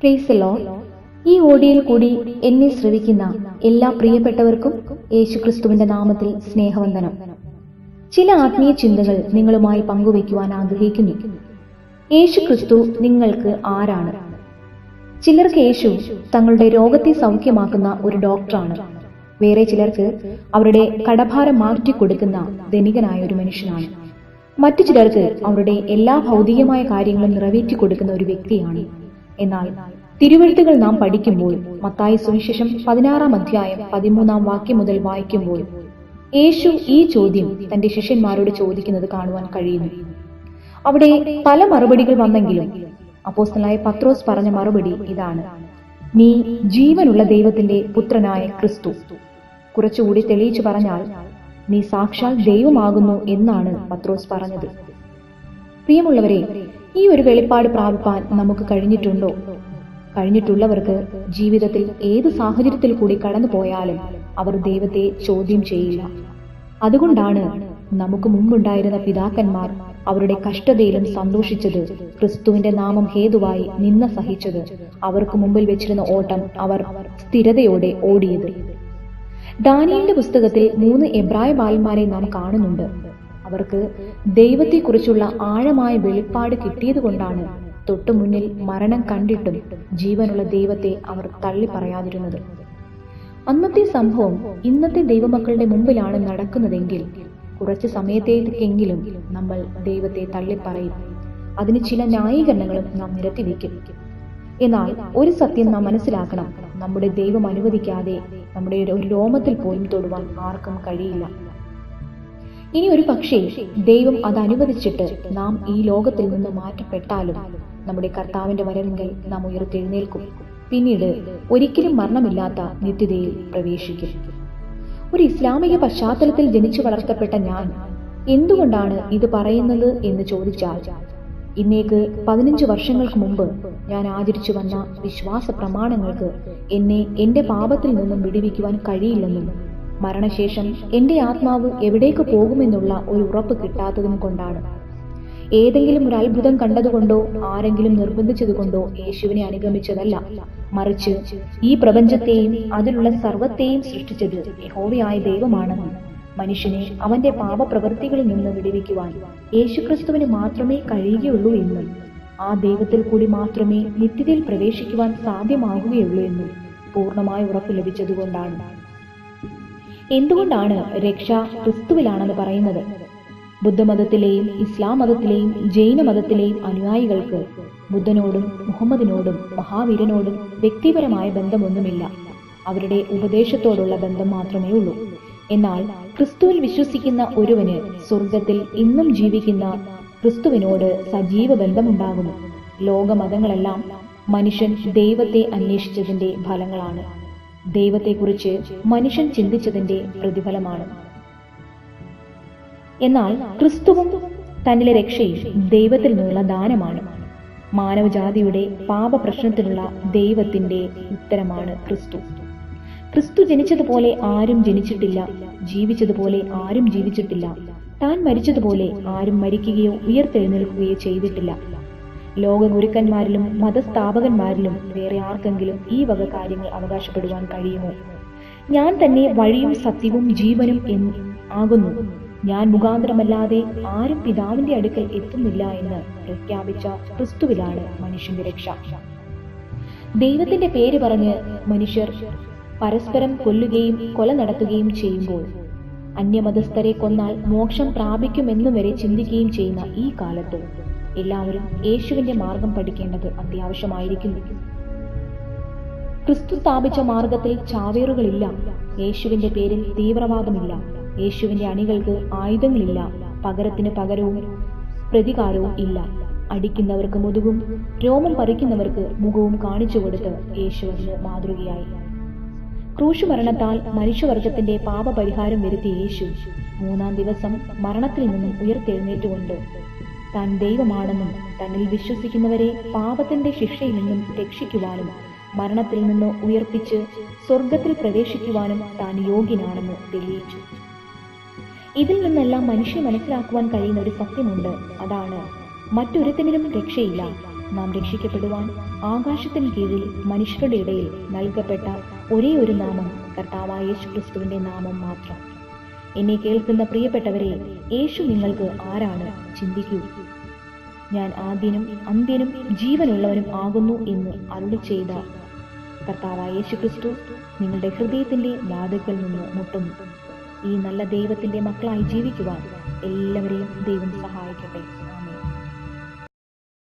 Praise law ഈ ഓഡിയോയിൽ കൂടി എന്നെ ശ്രവിക്കുന്ന എല്ലാ പ്രിയപ്പെട്ടവർക്കും യേശുക്രിസ്തുവിന്റെ നാമത്തിൽ സ്നേഹവന്ദനം. ചില ആത്മീയ ചിന്തകൾ നിങ്ങളുമായി പങ്കുവയ്ക്കുവാൻ ആഗ്രഹിക്കുന്നു. യേശുക്രിസ്തു നിങ്ങൾക്ക് ആരാണ്? ചിലർക്ക് യേശു തങ്ങളുടെ രോഗത്തെ സൗഖ്യമാക്കുന്ന ഒരു ഡോക്ടറാണ്. വേറെ ചിലർക്ക് അവരുടെ കടഭാരം മാറ്റിക്കൊടുക്കുന്ന ധനികനായ ഒരു മനുഷ്യനാണ്. മറ്റു ചിലർക്ക് അവരുടെ എല്ലാ ഭൗതികമായ കാര്യങ്ങളും നിറവേറ്റി കൊടുക്കുന്ന ഒരു വ്യക്തിയാണ്. എന്നാൽ തിരുവഴുത്തുകൾ നാം പഠിക്കുമ്പോൾ മത്തായി സുവിശേഷം പതിനാറാം അധ്യായം പതിമൂന്നാം വാക്യം മുതൽ വായിക്കുമ്പോൾ യേശു ഈ ചോദ്യം തന്റെ ശിഷ്യന്മാരോട് ചോദിക്കുന്നത് കാണുവാൻ കഴിയുന്നു. അവിടെ പല മറുപടികൾ വന്നെങ്കിലും അപ്പോസ്തലായ പത്രോസ് പറഞ്ഞ മറുപടി ഇതാണ്. നീ ജീവനുള്ള ദൈവത്തിന്റെ പുത്രനായ ക്രിസ്തു. കുറച്ചുകൂടി തെളിയിച്ചു പറഞ്ഞാൽ നീ സാക്ഷാൽ ദൈവമാകുന്നു എന്നാണ് പത്രോസ് പറഞ്ഞത്. പ്രിയമുള്ളവരെ ഈ ഒരു വെളിപ്പാട് പ്രാപിപ്പാൻ നമുക്ക് കഴിഞ്ഞിട്ടുണ്ടോ? കഴിഞ്ഞിട്ടുള്ളവർക്ക് ജീവിതത്തിൽ ഏത് സാഹചര്യത്തിൽ കൂടി കടന്നു പോയാലും അവർ ദൈവത്തെ ചോദ്യം ചെയ്യില്ല. അതുകൊണ്ടാണ് നമുക്ക് മുമ്പുണ്ടായിരുന്ന പിതാക്കന്മാർ അവരുടെ കഷ്ടതയിലും സന്തോഷിച്ചത് ക്രിസ്തുവിന്റെ നാമം ഹേതുവായി നിന്ന സഹിച്ചത്. അവർക്ക് മുമ്പിൽ വെച്ചിരുന്ന ഓട്ടം അവർ സ്ഥിരതയോടെ ഓടിയത്. ദാനിയലിന്റെ പുസ്തകത്തിൽ മൂന്ന് എബ്രായ ബാലന്മാരെ നാം കാണുന്നുണ്ട്. അവർക്ക് ദൈവത്തെക്കുറിച്ചുള്ള ആഴമായ വെളിപ്പാട് കിട്ടിയത് കൊണ്ടാണ് തൊട്ടു മുന്നിൽ മരണം കണ്ടിട്ടും ജീവനുള്ള ദൈവത്തെ അവർ തള്ളി പറയാതിരുന്നത്. അന്നത്തെ സംഭവം ഇന്നത്തെ ദൈവമക്കളുടെ മുമ്പിലാണ് നടക്കുന്നതെങ്കിൽ കുറച്ച് സമയത്തേക്കെങ്കിലും നമ്മൾ ദൈവത്തെ തള്ളിപ്പറയും അതിന് ചില ന്യായീകരണങ്ങളും നാം നിരത്തിവെക്കും എന്നാൽ ഒരു സത്യം നാം മനസ്സിലാക്കണം. നമ്മുടെ ദൈവം അനുവദിക്കാതെ നമ്മുടെ ഒരു രോമത്തിൽ പോലും തൊടുവാൻ ആർക്കും കഴിയില്ല. ഇനി ഒരു പക്ഷേ ദൈവം അത് അനുവദിച്ചിട്ട് നാം ഈ ലോകത്തിൽ നിന്ന് മാറ്റപ്പെട്ടാലും നമ്മുടെ കർത്താവിന്റെ വരവിങ്കൽ നാം ഉയർത്തെഴുന്നേൽക്കും. പിന്നീട് ഒരിക്കലും മരണമില്ലാത്ത നിത്യതയിൽ പ്രവേശിക്കും. ഒരു ഇസ്ലാമിക പശ്ചാത്തലത്തിൽ ജനിച്ചു വളർത്തപ്പെട്ട ഞാൻ എന്തുകൊണ്ടാണ് ഇത് പറയുന്നത് എന്ന് ചോദിച്ചാൽ ഇന്നേക്ക് പതിനഞ്ച് വർഷങ്ങൾക്ക് മുമ്പ് ഞാൻ ആചരിച്ചു വന്ന വിശ്വാസ പ്രമാണങ്ങൾക്ക് എന്നെ എന്റെ പാപത്തിൽ നിന്നും വിടുവിക്കുവാൻ കഴിയില്ലെന്നും മരണശേഷം എന്റെ ആത്മാവ് എവിടേക്ക് പോകുമെന്നുള്ള ഒരു ഉറപ്പ് കിട്ടാത്തതും കൊണ്ടാണ്. ഏതെങ്കിലും ഒരു അത്ഭുതം കണ്ടതുകൊണ്ടോ ആരെങ്കിലും നിർബന്ധിച്ചതുകൊണ്ടോ യേശുവിനെ അനുഗമിച്ചതല്ല. മറിച്ച് ഈ പ്രപഞ്ചത്തെയും അതിലുള്ള സർവത്തെയും സൃഷ്ടിച്ചത് യഹോവയായ ദൈവമാണ്. മനുഷ്യനെ അവന്റെ പാപപ്രവൃത്തികളിൽ നിന്ന് വിടുവിക്കുവാൻ യേശുക്രിസ്തുവിന് മാത്രമേ കഴിയുകയുള്ളൂ എന്നും ആ ദൈവത്തിൽ കൂടി മാത്രമേ നിത്യതയിൽ പ്രവേശിക്കുവാൻ സാധ്യമാകുകയുള്ളൂ എന്നും പൂർണമായ ഉറപ്പ് ലഭിച്ചതുകൊണ്ടാണ്. എന്തുകൊണ്ടാണ് രക്ഷ ക്രിസ്തുവിലാണെന്ന് പറയുന്നത്? ബുദ്ധമതത്തിലെയും ഇസ്ലാം മതത്തിലെയും ജൈന മതത്തിലെയും അനുയായികൾക്ക് ബുദ്ധനോടും മുഹമ്മദിനോടും മഹാവീരനോടും വ്യക്തിപരമായ ബന്ധമൊന്നുമില്ല. അവരുടെ ഉപദേശത്തോടുള്ള ബന്ധം മാത്രമേ ഉള്ളൂ. എന്നാൽ ക്രിസ്തുവിൽ വിശ്വസിക്കുന്ന ഒരുവന് സ്വർഗത്തിൽ ഇന്നും ജീവിക്കുന്ന ക്രിസ്തുവിനോട് സജീവ ബന്ധമുണ്ടാകുന്നു. ലോകമതങ്ങളെല്ലാം മനുഷ്യൻ ദൈവത്തെ അന്വേഷിച്ചതിന്റെ ഫലങ്ങളാണ്. ദൈവത്തെക്കുറിച്ച് മനുഷ്യൻ ചിന്തിച്ചതിന്റെ പ്രതിഫലമാണ്. എന്നാൽ ക്രിസ്തുവും തന്നിലെ രക്ഷയും ദൈവത്തിൽ നിന്നുള്ള ദാനമാണ്. മാനവജാതിയുടെ പാപപ്രശ്നത്തിനുള്ള ദൈവത്തിന്റെ ഉത്തരമാണ് ക്രിസ്തു. ക്രിസ്തു ജനിച്ചതുപോലെ ആരും ജനിച്ചിട്ടില്ല ജീവിച്ചതുപോലെ ആരും ജീവിച്ചിട്ടില്ല. താൻ മരിച്ചതുപോലെ ആരും മരിക്കുകയോ ഉയർത്തെഴുന്നേൽക്കുകയോ ചെയ്തിട്ടില്ല. ലോക ഗുരുക്കന്മാരിലും മതസ്ഥാപകന്മാരിലും വേറെ ആർക്കെങ്കിലും ഈ വക കാര്യങ്ങൾ അവകാശപ്പെടുവാൻ കഴിയുമോ? ഞാൻ തന്നെ വഴിയും സത്യവും ജീവനും എന്ന് ആകുന്നു. ഞാൻ മുഖാന്തരമല്ലാതെ ആരും പിതാവിന്റെ അടുക്കൽ എത്തുന്നില്ല എന്ന് പ്രഖ്യാപിച്ച ക്രിസ്തുവിലാണ് മനുഷ്യന്റെ രക്ഷ. ദൈവത്തിന്റെ പേര് പറഞ്ഞ് മനുഷ്യർ പരസ്പരം കൊല്ലുകയും കൊല നടത്തുകയും ചെയ്യുമ്പോൾ അന്യമതസ്ഥരെ കൊന്നാൽ മോക്ഷം പ്രാപിക്കുമെന്നും വരെ ചിന്തിക്കുകയും ചെയ്യുന്ന ഈ കാലത്ത് എല്ലാവരും യേശുവിന്റെ മാർഗം പഠിക്കേണ്ടത് അത്യാവശ്യമായിരിക്കുന്നു. ക്രിസ്തു സ്ഥാപിച്ച മാർഗത്തിൽ ചാവേറുകളില്ല. യേശുവിന്റെ പേരിൽ തീവ്രവാദമില്ല. യേശുവിന്റെ അണികൾക്ക് ആയുധങ്ങളില്ല. പകരത്തിന് പകരവും പ്രതികാരവും ഇല്ല. അടിക്കുന്നവർക്ക് മുതുകും രോമം പറിക്കുന്നവർക്ക് മുഖവും കാണിച്ചു കൊടുത്ത് യേശുവിന് മാതൃകയായി. ക്രൂശുമരണത്താൽ മനുഷ്യവർഗത്തിന്റെ പാപപരിഹാരം വരുത്തിയ യേശു മൂന്നാം ദിവസം മരണത്തിൽ നിന്നും ഉയർത്തെഴുന്നേറ്റുകൊണ്ട് താൻ ദൈവമാണെന്നും തന്നിൽ വിശ്വസിക്കുന്നവരെ പാപത്തിന്റെ ശിക്ഷയിൽ നിന്നും രക്ഷിക്കുവാനും മരണത്തിൽ നിന്ന് ഉയർപ്പിച്ച് സ്വർഗത്തിൽ പ്രവേശിക്കുവാനും താൻ യോഗ്യനാണെന്ന് തെളിയിച്ചു. ഇതിൽ നിന്നെല്ലാം മനുഷ്യ മനസ്സിലാക്കുവാൻ കഴിയുന്ന ഒരു സത്യമുണ്ട്. അതാണ് മറ്റൊരുത്തിനും രക്ഷയില്ല. നാം രക്ഷിക്കപ്പെടുവാൻ ആകാശത്തിന് കീഴിൽ മനുഷ്യരുടെ ഇടയിൽ നൽകപ്പെട്ട ഒരേ ഒരു നാമം കർത്താവായ യേശു ക്രിസ്തുവിന്റെ നാമം മാത്രം. എന്നെ കേൾക്കുന്ന പ്രിയപ്പെട്ടവരെ യേശു നിങ്ങൾക്ക് ആരാണ്? ചിന്തിക്കൂ. ഞാൻ ആദ്യനും അന്ത്യനും ജീവനുള്ളവനും ആകുന്നു എന്ന് അരുളി ചെയ്ത കർത്താവായ യേശു ക്രിസ്തു നിങ്ങളുടെ ഹൃദയത്തിന്റെ വാതുക്കൽ നിന്ന് മുട്ടുന്നു ഈ നല്ല ദൈവത്തിന്റെ മക്കളായി ജീവിക്കുവാൻ എല്ലാവരെയും ദൈവം സഹായിക്കട്ടെ.